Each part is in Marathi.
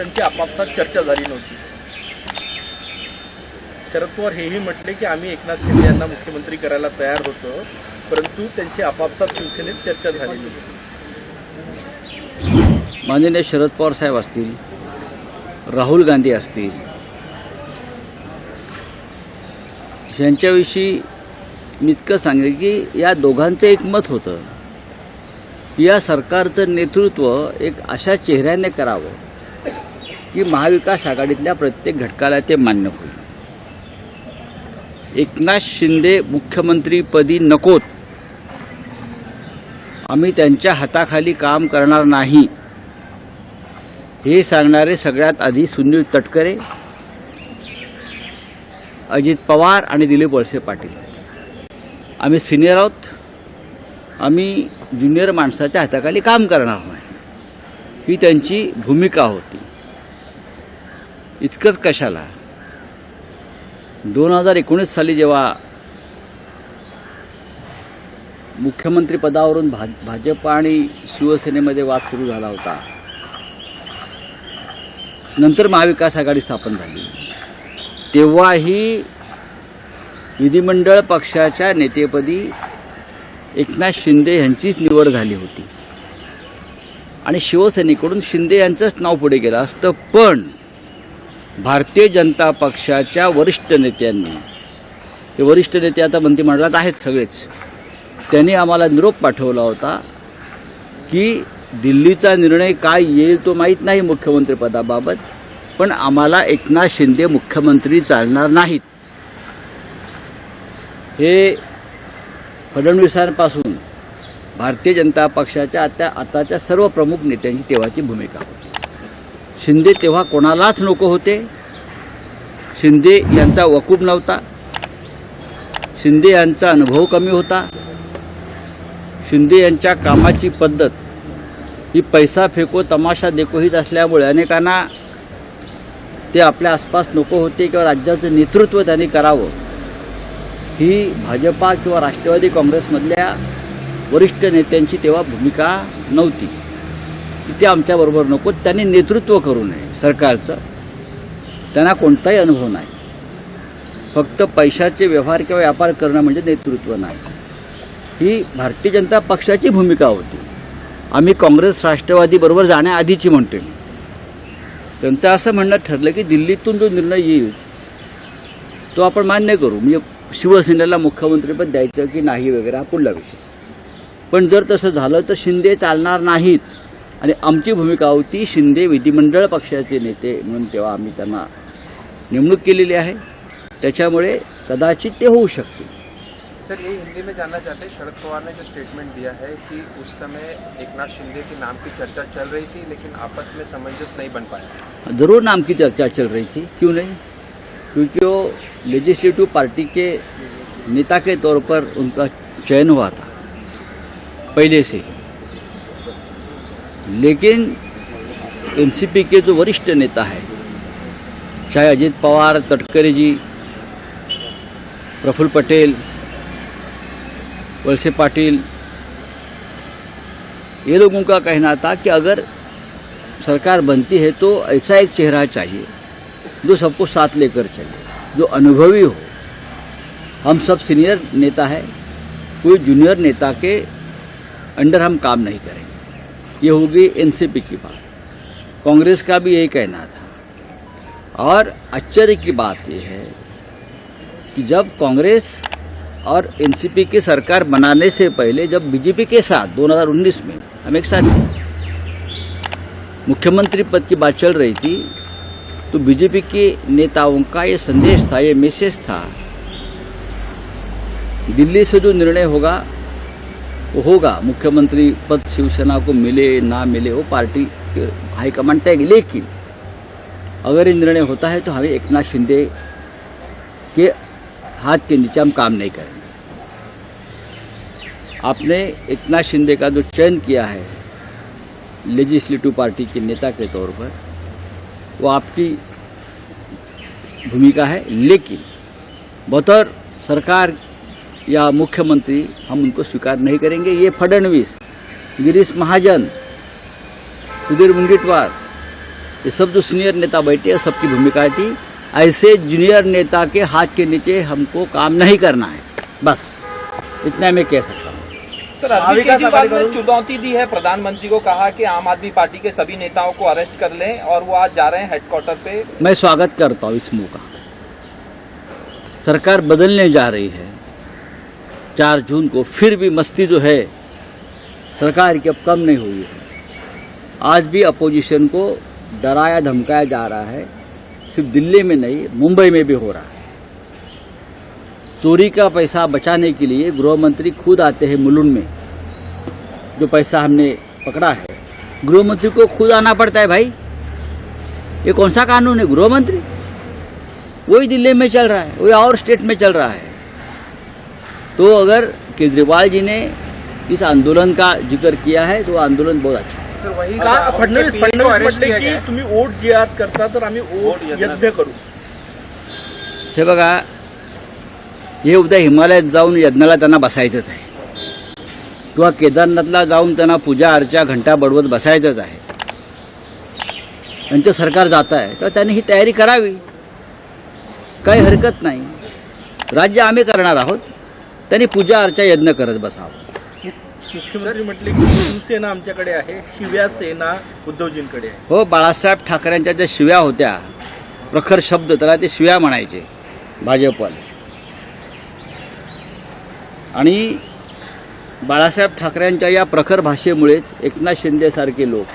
त्यांची आपापसात चर्चा झाली नव्हती. शरद पवार हेही म्हटले की आम्ही एकनाथ शिंदे यांना मुख्यमंत्री करायला तयार होतो परंतु त्यांची आपापसात शिवसेनेत चर्चा झाली नव्हती माननीय शरद पवार साहेब असतील राहुल गांधी असतील यांच्याविषयी मी इतकं सांगितलं की या दोघांचं एक मत होतं. या सरकारचं नेतृत्व एक अशा चेहऱ्याने करावं. की महाविकास आघाडीतल्या प्रत्येक घटकाला ते मान्य होईल. एकनाथ शिंदे मुख्यमंत्रीपदी नकोत. आम्ही त्यांच्या हाताखाली काम करणार नाही. हे सांगणारे सगळ्यात आधी सुनील तटकरे अजित पवार आणि दिलीप वळसे पाटील. आम्ही सिनियर आहोत. आम्ही ज्युनियर माणसाच्या हाताखाली काम करणार नाही. ही त्यांची भूमिका होती. इतकंच कशाला? दोन हजार एकोणीस साली जेव्हा मुख्यमंत्रीपदावरून भा भाजप आणि शिवसेनेमध्ये वाद सुरू झाला होता नंतर महाविकास आघाडी स्थापन झाली. तेव्हाही विधिमंडळ पक्षाच्या नेतेपदी एकनाथ शिंदे यांचीच निवड झाली होती. आणि शिवसेनेकडून शिंदे यांचंच नाव पुढे गेलं असतं पण भारतीय जनता पक्षाच्या वरिष्ठ नेत्यांनी. हे वरिष्ठ नेते आता मंत्रिमंडळात आहेत सगळेच. त्यांनी आम्हाला निरोप पाठवला होता की दिल्लीचा निर्णय काय येईल तो माहीत नाही मुख्यमंत्रीपदाबाबत पण आम्हाला एकनाथ शिंदे मुख्यमंत्री चालणार नाहीत. हे फडणवीसांपासून भारतीय जनता पक्षाच्या आता आताच्या सर्व प्रमुख नेत्यांची तेव्हाची भूमिका होती. शिंदे तेव्हा कोणालाच नको होते. शिंदे यांचा वकूब नव्हता. शिंदे यांचा अनुभव कमी होता. शिंदे यांच्या कामाची पद्धत ही पैसा फेको तमाशा देखो हीच असल्यामुळे अनेकांना ते आपल्या आसपास नको होते किंवा राज्याचं नेतृत्व त्यांनी करावं. ही भाजपा किंवा राष्ट्रवादी काँग्रेसमधल्या वरिष्ठ नेत्यांची तेव्हा भूमिका नव्हती. ते आमच्याबरोबर नको त्यांनी नेतृत्व करू नये सरकारचं. त्यांना कोणताही अनुभव नाही. फक्त पैशाचे व्यवहार किंवा व्यापार करणं म्हणजे नेतृत्व नाही. ही भारतीय जनता पक्षाची भूमिका होती. आम्ही काँग्रेस राष्ट्रवादीबरोबर जाण्याआधीची म्हणतोय मी. त्यांचं असं म्हणणं ठरलं की दिल्लीतून जो निर्णय येईल तो आपण मान्य करू. म्हणजे शिवसेनेला मुख्यमंत्रीपद द्यायचं की नाही वगैरे हा पुढला विषय. पण जर तसं झालं तर शिंदे चालणार नाहीत. आणि आमची भूमिका होती शिंदे विधिमंडळ पक्षाचे नेते म्हणून तेव्हा आम्ही त्यांना नेमणूक केलेली आहे. त्याच्यामुळे कदाचित ते होऊ शकते सर ये हिंदी में जानना चाहते हैं शरद पवार ने जो स्टेटमेंट दिया है कि उस समय एकनाथ शिंदे के नाम की चर्चा चल रही थी लेकिन आपस में सामंजस्य नहीं बन पाया। जरूर नाम की चर्चा चल रही थी। क्यों नहीं? क्योंकि वो लेजिस्लेटिव पार्टी के नेता के तौर पर उनका चयन हुआ था पहले से ही। लेकिन एनसीपी के जो वरिष्ठ नेता है, चाहे अजित पवार, तटकरे जी, प्रफुल्ल पटेल वलसे पाटिल, ये लोगों का कहना था कि अगर सरकार बनती है तो ऐसा एक चेहरा चाहिए, जो सबको साथ लेकर चले, जो अनुभवी हो। हम सब सीनियर नेता है, कोई जूनियर नेता के अंडर हम काम नहीं करेंगे। ये होगी एनसीपी की बात। कांग्रेस का भी यही कहना था। और आश्चर्य की बात यह है कि जब कांग्रेस और एनसीपी की सरकार बनाने से पहले, जब बीजेपी के साथ 2019 में, हम एक साथ मुख्यमंत्री पद की बात चल रही थी तो बीजेपी के नेताओं का ये संदेश था, ये मैसेज था, दिल्ली से जो निर्णय होगा वो होगा। मुख्यमंत्री पद शिवसेना को मिले, ना मिले, वो पार्टी के हाईकमांड तय। लेकिन अगर ये निर्णय होता है तो हमें एकनाथ शिंदे के हाथ के नीचे हम काम नहीं करेंगे। आपने एकनाथ शिंदे का जो चयन किया है, लेजिस्लेटिव पार्टी के नेता के तौर पर, वो आपकी भूमिका है। लेकिन बतौर सरकार या मुख्यमंत्री हम उनको स्वीकार नहीं करेंगे। ये फडणवीस गिरीश महाजन सुधीर मुनगीटवार ये सब जो सीनियर नेता बैठे हैं सबकी भूमिका थी। ऐसे जूनियर नेता के हाथ के नीचे हमको काम नहीं करना है। बस इतना मैं कह सकता हूँ। सर अरविंद केजरीवाल ने चुनौती दी है। प्रधानमंत्री को कहा कि आम आदमी पार्टी के सभी नेताओं को अरेस्ट कर लें और वो आज जा रहे हैं हेडक्वार्टर पे। मैं स्वागत करता हूँ इस मूव का सरकार बदलने जा रही है। चार जून को फिर भी मस्ती जो है, सरकार की अब कम नहीं हुई है। आज भी अपोजिशन को डराया, धमकाया जा रहा है। सिर्फ़ दिल्ली में नहीं, मुंबई में भी हो रहा है। चोरी का पैसा बचाने के लिए गृह मंत्री खुद आते हैं मुलुंड में, जो पैसा हमने पकड़ा है। गृह मंत्री को खुद आना पड़ता है भाई। ये कौन सा कानून है? गृह मंत्री वही दिल्ली में चल रहा है, वही और स्टेट में चल रहा है। तो अगर केजरीवाल जी ने इस आंदोलन का जिक्र किया है तो आंदोलन बहुत अच्छा है। तर वही का- फडणवीस फडणवीस की. तुम्ही ओट जिहाद करता तर आम्ही ओट यज्ञ करू। हे बघा हे उद्या हिमालयात जाऊन यज्ञाला त्यांना बसायचंच आहे. किंवा केदारनाथला जाऊन त्यांना पूजा अर्चा घंटा बडवत बसायचंच आहे. आणि ते सरकार जात आहे तर त्यांनी ही तयारी करावी. काही हरकत नाही. राज्य आम्ही करणार आहोत. त्यांनी पूजा अर्चा यज्ञ करत बसावं. मुख्यमंत्री म्हटले की शिवसेना आमच्याकडे आहे शिव्या सेना उद्धवजींकडे आहे. हो बाळासाहेब ठाकरेंच्या ज्या शिव्या होत्या प्रखर शब्द त्याला ते शिव्या म्हणायचे भाजपवाले. आणि बाळासाहेब ठाकरेंच्या या प्रखर भाषेमुळेच एकनाथ शिंदेसारखे लोक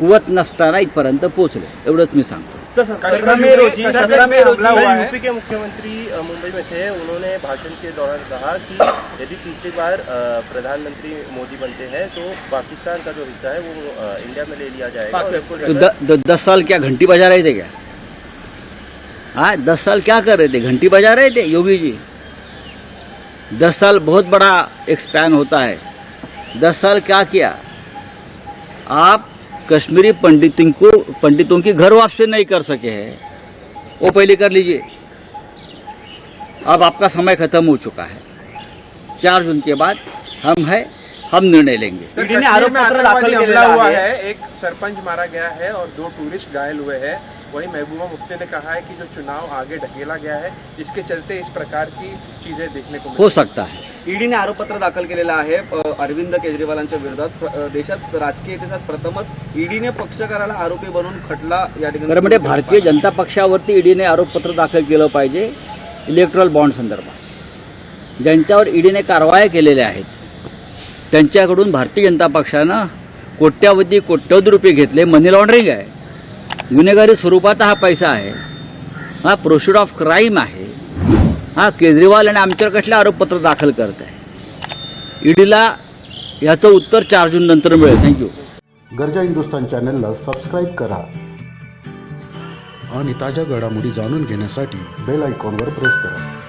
कुवत नसताना इथपर्यंत पोहोचले एवढंच मी सांगतो. कश्मीर में रोजी में हमला हुआ है। यूपी के मुख्यमंत्री मुंबई में थे। उन्होंने भाषण के दौरान कहा कि यदि तीसरी बार प्रधानमंत्री मोदी बनते हैं तो पाकिस्तान का जो हिस्सा है वो इंडिया में ले लिया जाएगा तो द, द, दस साल क्या घंटी बजा रहे थे क्या? हाँ दस साल क्या कर रहे थे? घंटी बजा रहे थे योगी जी? दस साल बहुत बड़ा एक स्पैन होता है। दस साल क्या किया? आप कश्मीरी पंडितों को पंडितों की घर वापसी नहीं कर सके हैं। वो पहले कर लीजिए। अब आपका समय खत्म हो चुका है। चार जून के बाद हम है हम निर्णय लेंगे। आरोप में पत्र हमला हुआ. है एक सरपंच मारा गया है और दो टूरिस्ट घायल हुए हैं। वही महबूबा मुफ्ती ने कहा है कि जो चुनाव आगे ढकेला गया है इसके चलते इस प्रकार की चीजें देखने को हो मिली सकता है। ईडीने आरोपपत्र दाखल केलेलं आहे अरविंद केजरीवालांच्या विरोधात. देशात राजकीय इतिहासात प्रथमच ईडीने पक्षकाराला आरोपी बनवून खटला या ठिकाणी म्हणजे भारतीय जनता पक्षावरती ईडीने आरोपपत्र दाखल केलं पाहिजे इलेक्ट्रॉल बॉन्ड संदर्भात. ज्यांच्यावर ईडीने कारवाया केलेल्या आहेत त्यांच्याकडून भारतीय जनता पक्षानं कोट्यावधी कोट्यवधी रुपये घेतले. मनी लॉन्ड्रिंग आहे. गुन्हेगारी स्वरूपाचा हा पैसा आहे. हा प्रोसिड ऑफ क्राईम आहे. हा केजरीवाल आणि आमच्यावर कसले आरोपपत्र दाखल करत आहे ईडीला याचं उत्तर चार जून नंतर मिळेल. थँक्यू गरजा हिंदुस्तान चॅनलला सबस्क्राईब करा. आणि ताज्या घडामोडी जाणून घेण्यासाठी बेल आयकॉनवर प्रेस करा.